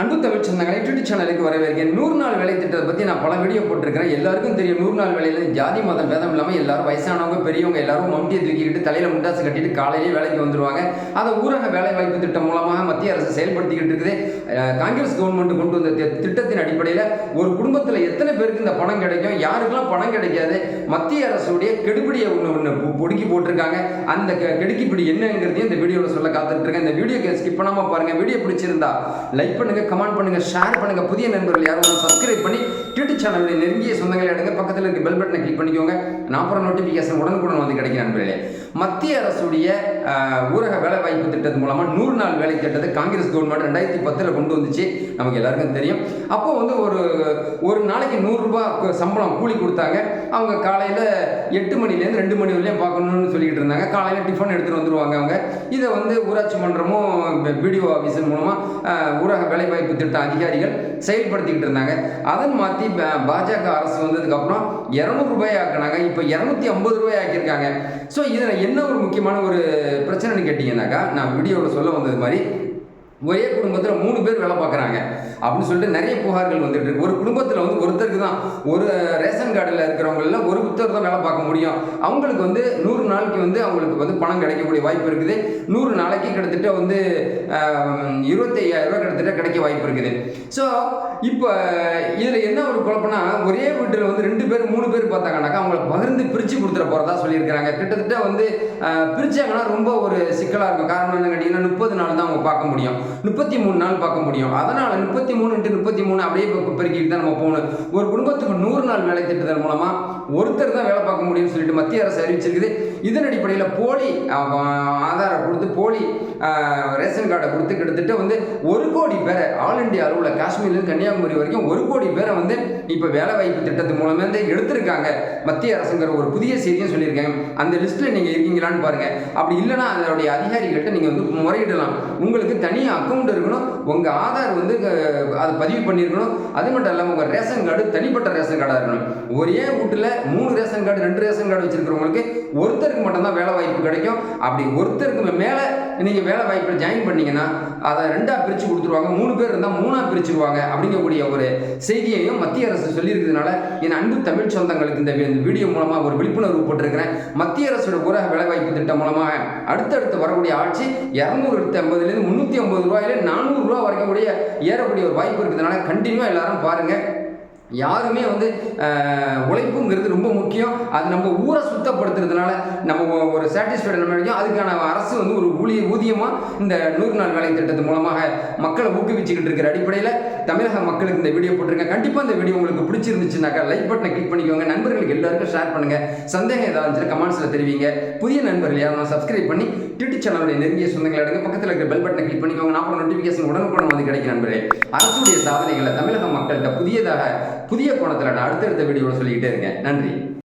அன்பு தமிழ் சொந்தங்களை யூடியூப் சேனலுக்கு வரவேற்கிறேன். நூறு நாள் வேலை திட்டத்தை பற்றி நான் பல வீடியோ போட்டிருக்கிறேன். எல்லாருக்கும் தெரியும் நூறு நாள் வேலையில் ஜாதி மதம் பேதம் இல்லாமல் எல்லாரும் வயசானவங்க பெரியவங்க எல்லாரும் மம்டியை தூக்கிக்கிட்டு தலையில் முண்டாசு கட்டிட்டு காலையிலேயே வேலைக்கு வந்துடுவாங்க அதை ஊரக வேலை வாய்ப்பு திட்டம் மூலமாக மத்திய அரசு செயல்படுத்திக்கிட்டு இருக்குது. காங்கிரஸ் கவர்மெண்ட் கொண்டு வந்த திட்டத்தின் அடிப்படையில் ஒரு குடும்பத்தில் எத்தனை பேருக்கு இந்த பணம் கிடைக்கும்? யாருக்கெல்லாம் பணம் கிடைக்காது? மத்திய அரசுடைய கெடுபிடியை ஒன்று ஒன்று பொடுக்கி போட்டிருக்காங்க. அந்த கெடுக்கிப்பிடி என்னங்கிறதையும் இந்த வீடியோவில் சொல்ல காத்துட்ருக்கேன் இந்த வீடியோ ஸ்கிப் பண்ணாமல் பாருங்கள் வீடியோ பிடிச்சிருந்தா லைக் பண்ணுங்க கமெண்ட் பண்ணுங்க ஷேர் பண்ணுங்க. புதிய நண்பர்கள் யாரும் சப்ஸ்கிரைப் பண்ணி யூடியூப் சேனலில் நெருங்கிய சொந்தங்களை எடுங்க பக்கத்தில் இருக்க பெல் பட்டனை கிளிக் பண்ணிக்கோங்க. நான் அப்புறம் நோட்டிஃபிகேஷன் உடனுக்குடன் வந்து கிடைக்கிற நண்பர்களே. மத்திய அரசுடைய ஊரக வேலை வாய்ப்பு திட்டத்து மூலமாக நூறு நாள் வேலை திட்டத்தை காங்கிரஸ் கவர்மெண்ட் ரெண்டாயிரத்தி பத்தில் கொண்டு வந்துச்சு. நமக்கு எல்லாருக்கும் தெரியும். அப்போ வந்து ஒரு ஒரு நாளைக்கு நூறுரூபா சம்பளம் கூலி கொடுத்தாங்க. அவங்க காலையில் எட்டு மணிலேருந்து ரெண்டு மணி வரையும் பார்க்கணும்னு சொல்லிக்கிட்டு இருந்தாங்க. காலையில் டிஃபன் எடுத்துகிட்டு வந்துருவாங்க அவங்க. இதை வந்து ஊராட்சி மன்றமும் பிடிஓ ஆஃபீஸின் மூலமாக ஊரக வேலைவாய்ப்பு திட்ட அதிகாரிகள் செயல்படுத்திக்கிட்டு இருந்தாங்க. அதன் மாற்றி பாஜக அரசு வந்ததுக்கப்புறம் இரநூறு ரூபாய் ஆக்கினாங்க. இப்போ இரநூத்தி ஐம்பது ரூபாய் ஆக்கியிருக்காங்க. ஸோ இதில் என்ன ஒரு முக்கியமான ஒரு பிரச்சனைன்னு கேட்டிங்கன்னாக்கா நான் வீடியோவில் சொல்ல வந்தது மாதிரி ஒரே குடும்பத்தில் மூணு பேர் வேலை பார்க்குறாங்க. அப்படின்னு சொல்லிட்டு நிறைய புகார்கள் வந்துட்டு இருக்கு. ஒரு குடும்பத்தில் வந்து ஒருத்தருக்கு தான் ஒரு ரேஷன் கார்டில் இருக்கிறவங்கள ஒரு புத்தர் தான் வேலை பார்க்க முடியும். அவங்களுக்கு வந்து நூறு நாளைக்கு வந்து அவங்களுக்கு வந்து பணம் கிடைக்கக்கூடிய வாய்ப்பு இருக்குது. நூறு நாளைக்கு கிட்டத்தட்ட வந்து இருபத்தி கிட்டத்தட்ட கிடைக்க வாய்ப்பு இருக்குது. ஸோ இப்போ இதில் என்ன ஒரு குழப்பம்னா ஒரே வீட்டில் வந்து ரெண்டு பேர் மூணு பேர் பார்த்தாங்கன்னாக்கா அவங்கள தொடர்ந்து பிரித்து கொடுத்துட போகிறதா சொல்லியிருக்கிறாங்க. கிட்டத்தட்ட வந்து பிரித்தாங்கன்னா பிரிச்சாங்கன்னா ரொம்ப ஒரு சிக்கலாக இருக்கும். காரணம் என்ன கேட்டிங்கன்னா முப்பது நாள் தான் அவங்க பார்க்க முடியும். முப்பத்தி மூணு நாள் பார்க்க முடியும். அதனால் முப்பத்தி மூணு இன்ட்டு முப்பத்தி மூணு அப்படியே இப்போ பெருக்கிட்டு தான் நம்ம போகணும். ஒரு குடும்பத்துக்கு நூறு நாள் வேலை திட்டத்தின் மூலமாக ஒருத்தர் தான் வேலை பார்க்க முடியும்னு சொல்லிட்டு மத்திய அரசு அறிவிச்சிருக்குது. இதன் அடிப்படையில் போலி ஆதாரம் கொடுத்து போலி ரேஷன் கார்டை கொடுத்து கிட்டத்தட்ட வந்து ஒரு கோடி பேரை ஆல் இண்டியா அளவில் காஷ்மீர்லேருந்து கன்னியாகுமரி வரைக்கும் ஒரு கோடி பேரை வந்து இப்போ வேலை வாய்ப்பு திட்டத்து மூலமே வந்து எடுத்திருக்காங்க. மத்திய அரசு அரசுங்கிற ஒரு புதிய செய்தியும் சொல்லியிருக்காங்க அந்த லிஸ்ட்டில் நீங்கள் இருக்கீங்களான்னு பாருங்கள் அப்படி இல்லைனா அதனுடைய அதிகாரிகள்கிட்ட நீங்கள் வந்து முறையிடலாம். உங்களுக்கு தனியாக அக்கௌண்ட் இருக்கணும். உங்கள் ஆதார் வந்து அதை பதிவு பண்ணியிருக்கணும். அது மட்டும் இல்லாமல் உங்கள் ரேஷன் கார்டு தனிப்பட்ட ரேஷன் கார்டாக இருக்கணும். ஒரே வீட்டில் மூணு ரேஷன் கார்டு ரெண்டு ரேஷன் கார்டு வச்சிருக்கிறவங்களுக்கு ஒருத்தருக்கு மட்டும்தான் வேலை வாய்ப்பு கிடைக்கும். அப்படி ஒருத்தருக்கு மேலே நீங்கள் வேலை வாய்ப்பில் ஜாயின் பண்ணீங்கன்னா அதை ரெண்டாக பிரித்து கொடுத்துருவாங்க. மூணு பேர் இருந்தால் மூணாக பிரிச்சுருவாங்க. அப்படிங்கக்கூடிய ஒரு செய்தியையும் மத்திய அரசு சொல்லியிருக்கிறதுனால என் அன்பு தமிழ் சொந்தங்களுக்கு இந்த வீடியோ மூலம் மூலமாக ஒரு விழிப்புணர்வு போட்டிருக்கிறேன். மத்திய அரசோட ஊரக வேலைவாய்ப்பு திட்டம் மூலமாக அடுத்தடுத்து வரக்கூடிய ஆட்சி இரநூறு ஐம்பதுலேருந்து முந்நூற்றி ஐம்பது ரூபாயில நானூறு ரூபா வரைக்கும் கூடிய ஏறக்கூடிய ஒரு வாய்ப்பு இருக்கிறதுனால கண்டினியூவாக எல்லாரும் பாருங்கள் யாருமே வந்து உழைப்புங்கிறது ரொம்ப முக்கியம். அது நம்ம ஊரை சுத்தப்படுத்துறதுனால நம்ம ஒரு சாட்டிஸ்ஃபைடு நம்ம கிடைக்கும் அதுக்கான அரசு வந்து ஒரு ஊழிய ஊதியமாக இந்த நூறு நாள் வேலை திட்டத்து மூலமாக மக்களை ஊக்குவிச்சுக்கிட்டு இருக்கிற அடிப்படையில் தமிழக மக்களுக்கு இந்த வீடியோ போட்டிருங்க கண்டிப்பாக இந்த வீடியோ உங்களுக்கு பிடிச்சிருந்துச்சுனாக்கா லைக் பட்டனை கிளிக் பண்ணிக்கோங்க. நண்பர்களுக்கு எல்லாருக்கும் ஷேர் பண்ணுங்கள் சந்தேகம் ஏதாவது இருந்துச்சுன்னா கமெண்ட்ஸில் தெரிவிங்க. புதிய நண்பர்கள் யாரும் சப்ஸ்கிரைப் பண்ணி யூடியூப் சேனலுடைய நெருங்கிய சொந்தங்களை எடுங்க பக்கத்தில் இருக்கிற பெல் பட்டனை கிளிக் பண்ணிக்கோங்க. நான் நோட்டிஃபிகேஷன் உடனுக்குடன் வந்து கிடைக்கும் நண்பர்களே. அரசுடைய சாதனைகளை தமிழக மக்கள்கிட்ட புதியதாக புதிய கோணத்தில் நான் அடுத்தடுத்த வீடியோவில் சொல்லிக்கிட்டே இருக்கேன். நன்றி.